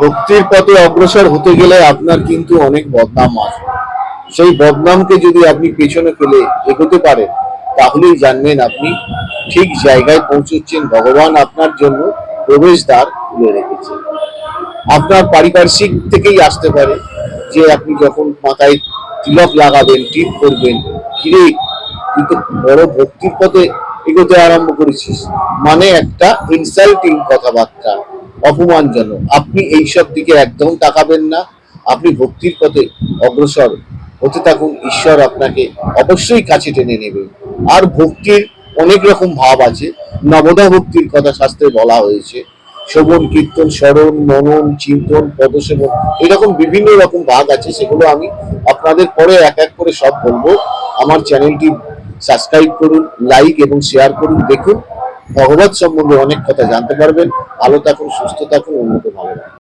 ভক্তির পথে অগ্রসর হতে গেলে আপনার কিন্তু অনেক বদনাম আছে সেই বদনামকে যদি আপনি পেছনে ফেলে এগোতে পারেন, তাহলেই জানবেন আপনি ঠিক জায়গায় পৌঁছচ্ছেন ভগবান আপনার জন্য প্রবেশদ্বার খুলে রেখেছে। আপনার পারিপার্শ্বিক থেকেই আসতে পারে যে আপনি যখন মাথায় তিলক লাগাবেন, টিপ করবেন, কিরে, তুই তো বড় ভক্তির পথে এগোতে আরম্ভ করেছিস। মানে একটা ইনসাল্টিং কথাবার্তা। অপমানজনক। আপনি এইসব দিকে একদম তাকাবেন না। আপনি ভক্তির পথে অগ্রসর হতে থাকুন। ঈশ্বর আপনাকে অবশ্যই কাছে টেনে নেবে। আর ভক্তির অনেক রকম ভাব আছে। নবদা ভক্তির কথা শাস্ত্রে বলা হয়েছে। শোভন কীর্তন, স্মরণ, মনন, চিন্তন, পদসেবন এরকম বিভিন্ন রকম ভাগ আছে। সেগুলো আমি আপনাদের পরে এক এক করে সব বলব। আমার চ্যানেলটি সাবস্ক্রাইব করুন, লাইক এবং শেয়ার করুন। দেখুন ভগবত সম্বন্ধে অনেক কথা জানতে পারবেন। ভালো থাকুন সুস্থ থাকুন উন্নত ভালো